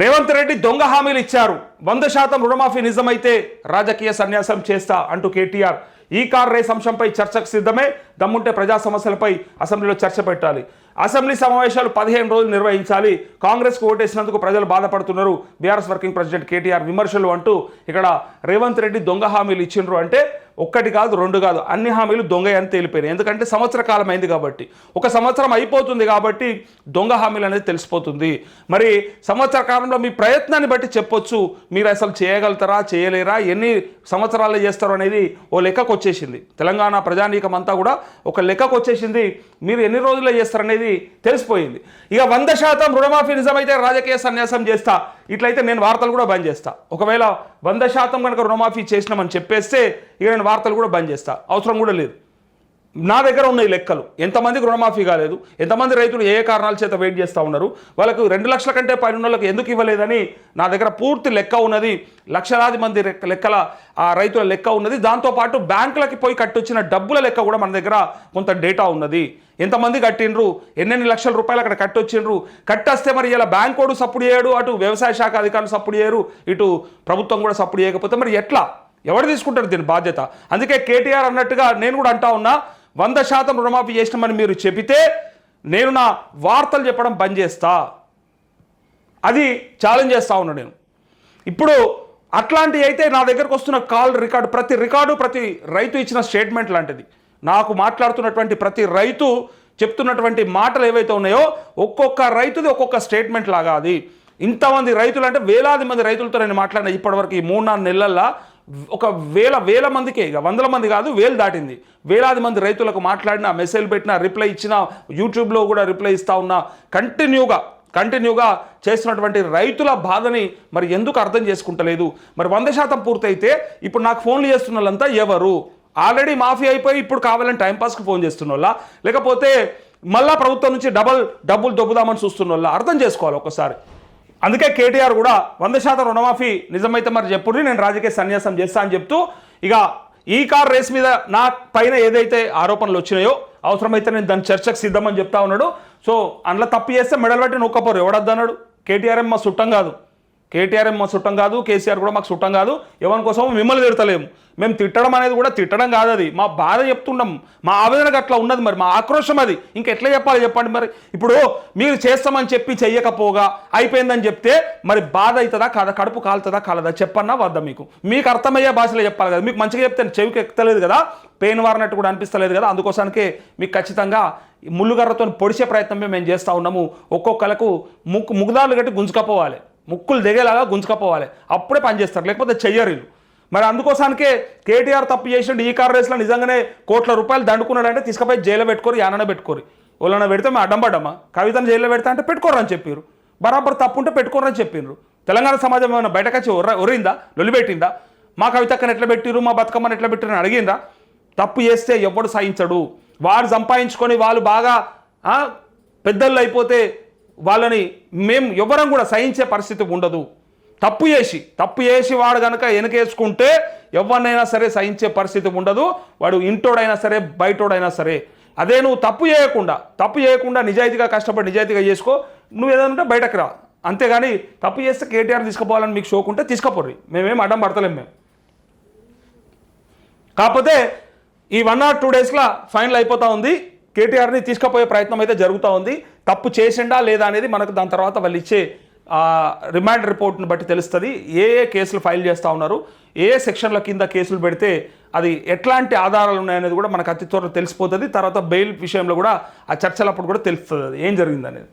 రేవంత్ రెడ్డి దొంగ హామీలు ఇచ్చారు. వంద శాతం రుణమాఫీ నిజమైతే రాజకీయ సన్యాసం చేస్తా అంటూ కేటీఆర్ ఈ కార్ రేస్ అంశంపై చర్చకు సిద్ధమే. దమ్ముంటే ప్రజా సమస్యలపై అసెంబ్లీలో చర్చ పెట్టాలి. అసెంబ్లీ సమావేశాలు పదిహేను రోజులు నిర్వహించాలి. కాంగ్రెస్కు ఓటేసినందుకు ప్రజలు బాధపడుతున్నారు. బీఆర్ఎస్ వర్కింగ్ ప్రెసిడెంట్ కేటీఆర్ విమర్శలు అంటూ ఇక్కడ రేవంత్ రెడ్డి దొంగ హామీలు ఇచ్చిండ్రు అంటే ఒక్కటి కాదు రెండు కాదు అన్ని హామీలు దొంగ అని తేలిపోయినాయి. ఎందుకంటే సంవత్సర కాలం అయింది కాబట్టి. ఒక సంవత్సరం అయిపోతుంది కాబట్టి దొంగ హామీలు అనేది తెలిసిపోతుంది. మరి సంవత్సర కాలంలో మీ ప్రయత్నాన్ని బట్టి చెప్పొచ్చు మీరు అసలు చేయగలుగుతారా చేయలేరా ఎన్ని సంవత్సరాలు చేస్తారు అనేది ఓ లెక్కకు వచ్చేసింది. తెలంగాణ ప్రజానీకం అంతా కూడా ఒక లెక్కకు వచ్చేసింది. మీరు ఎన్ని రోజుల్లో చేస్తారనేది తెలిసిపోయింది. ఇక వంద శాతం రుణమాఫీ నిజమైతే రాజకీయ సన్యాసం చేస్తా. ఇట్లయితే నేను వార్తలు కూడా బంద్ చేస్తా. ఒకవేళ వంద శాతం కనుక రుణమాఫీ చేసినామని చెప్పేస్తే ఇక నేను వార్తలు కూడా బంద్ చేస్తా. అవసరం కూడా లేదు. నా దగ్గర ఉన్న ఈ లెక్కలు. ఎంతమందికి రుణమాఫీ కాలేదు. ఎంతమంది రైతులు ఏ కారణాల చేత వెయిట్ చేస్తూ ఉన్నారు? వాళ్ళకు రెండు లక్షల కంటే పైన వాళ్ళకి ఎందుకు ఇవ్వలేదని నా దగ్గర పూర్తి లెక్క ఉన్నది. లక్షలాది మంది లెక్కల ఆ రైతుల లెక్క ఉన్నది. దాంతోపాటు బ్యాంకులకి పోయి కట్టొచ్చిన డబ్బుల లెక్క కూడా మన దగ్గర కొంత డేటా ఉన్నది. ఎంతమంది కట్టిండ్రు? ఎన్నెన్ని లక్షల రూపాయలు అక్కడ కట్టొచ్చిండ్రు? కట్టొస్తే మరి ఇలా బ్యాంక్ వాడు సప్పుడు చేయడు అటు వ్యవసాయ శాఖ అధికారులు సప్పుడు చేయరు ఇటు ప్రభుత్వం కూడా సప్పుడు చేయకపోతే మరి ఎట్లా? ఎవరు తీసుకుంటారు దీని బాధ్యత? అందుకే కేటీఆర్ అన్నట్టుగా నేను కూడా అంటా ఉన్నా వంద శాతం రుణమాఫీ చేసినామని మీరు చెబితే నేను నా వార్తలు చెప్పడం బంద్ చేస్తా. అది ఛాలెంజ్ చేస్తా ఉన్నా నేను. ఇప్పుడు అట్లాంటివి అయితే నా దగ్గరకు వస్తున్న కాల్ రికార్డు ప్రతి రికార్డు ప్రతి రైతు ఇచ్చిన స్టేట్మెంట్ లాంటిది. నాకు మాట్లాడుతున్నటువంటి ప్రతి రైతు చెప్తున్నటువంటి మాటలు ఏవైతే ఉన్నాయో ఒక్కొక్క రైతుది ఒక్కొక్క స్టేట్మెంట్ లాగా అది. ఇంతమంది రైతులు అంటే వేలాది మంది రైతులతో నేను మాట్లాడిన ఇప్పటివరకు ఈ మూడు నాలుగు నెలల్లో ఒక వేల వేల మందికే ఇక వందల మంది కాదు వేలు దాటింది. వేలాది మంది రైతులకు మాట్లాడిన మెసేజ్ పెట్టిన రిప్లై ఇచ్చిన యూట్యూబ్లో కూడా రిప్లై ఇస్తా ఉన్నా కంటిన్యూగా కంటిన్యూగా చేస్తున్నటువంటి రైతుల బాధని మరి ఎందుకు అర్థం చేసుకుంటలేదు? మరి వంద శాతం పూర్తయితే ఇప్పుడు నాకు ఫోన్లు చేస్తున్న వాళ్ళంతా ఎవరు? ఆల్రెడీ మాఫీ అయిపోయి ఇప్పుడు కావాలని టైంపాస్కి ఫోన్ చేస్తున్న వాళ్ళ లేకపోతే మళ్ళా ప్రభుత్వం నుంచి డబల్ డబ్బులు దొబ్బుదామని చూస్తున్న వాళ్ళ అర్థం చేసుకోవాలి ఒకసారి అందుకే కేటీఆర్ కూడా వంద శాతం రుణమాఫీ నిజమైతే మరి చెప్పుర్రి నేను రాజకీయ సన్యాసం చేస్తా అని చెప్తూ ఇక ఈ కార్ రేస్ మీద నా పైన ఏదైతే ఆరోపణలు వచ్చినాయో అవసరమైతే నేను దాని చర్చకు సిద్ధమని చెప్తా ఉన్నాడు. సో అందులో తప్పు చేస్తే మెడల్ పెట్టి నొక్కపోరు ఎవడద్దన్నాడు? కేటీఆర్ మా చుట్టం కాదు. కేటీఆర్ మా చుట్టం కాదు కేసీఆర్ కూడా మాకు చుట్టం కాదు ఎవరి కోసం మిమ్మల్ని తిడతలేము. మేము తిట్టడం అనేది కూడా తిట్టడం కాదు అది. మా బాధ చెప్తున్నాం మా ఆవేదనకు అట్లా ఉన్నది మరి మా ఆక్రోశం అది. ఇంకా ఎట్లా చెప్పాలి చెప్పండి మరి? ఇప్పుడు మీరు చేస్తామని చెప్పి చెయ్యకపోగా అయిపోయిందని చెప్తే మరి బాధ అవుతుందా కాదా కడుపు కాలుతుందా కాలదా? చెప్పన్నా వద్దా మీకు? మీకు అర్థమయ్యే భాషలో చెప్పాలి కదా. మీకు మంచిగా చెప్తే చెవికి ఎక్కలేదు కదా పెయిన్ వారినట్టు కూడా అనిపిస్తలేదు కదా. అందుకోసానికే మీకు ఖచ్చితంగా ముళ్ళుగర్రతో పొడిచే ప్రయత్నమే మేము చేస్తూ ఉన్నాము. ఒక్కొక్కలకు ముక్కు ముగ్గుదారులు కట్టి గుంజుకపోవాలి. ముక్కులు దిగేలాగా గుంజుకపోవాలి. అప్పుడే పనిచేస్తారు లేకపోతే చెయ్యరు వీళ్ళు మరి అందుకోసానికే కేటీఆర్ తప్పు చేసిండు. ఈ కార్ రేస్లో నిజంగానే కోట్ల రూపాయలు దండుకున్నాడంటే తీసుకుపోయి జైల్లో పెట్టుకోరు యానన పెట్టుకోరు. వాళ్ళని పెడితే మేము అడ్డం పడ్డామా కవితను జైల్లో పెడతా అంటే పెట్టుకోరని చెప్పారు బరాబర్ తప్పు ఉంటే పెట్టుకోరని చెప్పిండ్రు తెలంగాణ సమాజం ఏమైనా బయటకు వచ్చి ఒర్ర ఒరిందా లొలిపెట్టిందా మా కవితక్కని ఎట్లా పెట్టిరు మా బతుకమ్మని ఎట్లా పెట్టిరు అని అడిగిందా తప్పు చేస్తే ఎవడు సాయించడు వాడు సంపాదించుకొని వాళ్ళు బాగా పెద్దళ్ళు అయిపోతే వాళ్ళని మేము ఎవరం కూడా సహించే పరిస్థితి ఉండదు. తప్పు చేసి తప్పు చేసి వాడు కనుక వెనకేసుకుంటే ఎవరినైనా సరే సహించే పరిస్థితి ఉండదు. వాడు ఇంటోడైనా సరే బయటోడైనా సరే. అదే నువ్వు తప్పు చేయకుండా తప్పు చేయకుండా నిజాయితీగా కష్టపడి నిజాయితీగా చేసుకో. నువ్వు ఏదైనా ఉంటే బయటకు రా. అంతేగాని తప్పు చేస్తే కేటీఆర్ తీసుకుపోవాలని మీకు షోకుంటే తీసుకుపోర్రి. మేమేం అడ్డం పడతలేం మేము కాకపోతే ఈ వన్ ఆర్ టూ డేస్లో ఫైనల్ అయిపోతా ఉంది. కేటీఆర్ని తీసుకుపోయే ప్రయత్నం అయితే జరుగుతూ ఉంది. తప్పు చేసిండా లేదా అనేది మనకు దాని తర్వాత వాళ్ళు ఇచ్చే రిమాండ్ రిపోర్ట్ని బట్టి తెలుస్తుంది. ఏ ఏ కేసులు ఫైల్ చేస్తూ ఉన్నారు? ఏ ఏ సెక్షన్ల కింద కేసులు పెడితే అది ఎట్లాంటి ఆధారాలు ఉన్నాయనేది కూడా మనకు అతి త్వరలో తెలిసిపోతుంది. తర్వాత బెయిల్ విషయంలో కూడా ఆ చర్చలప్పుడు కూడా తెలుస్తుంది. ఏం జరిగిందనేది?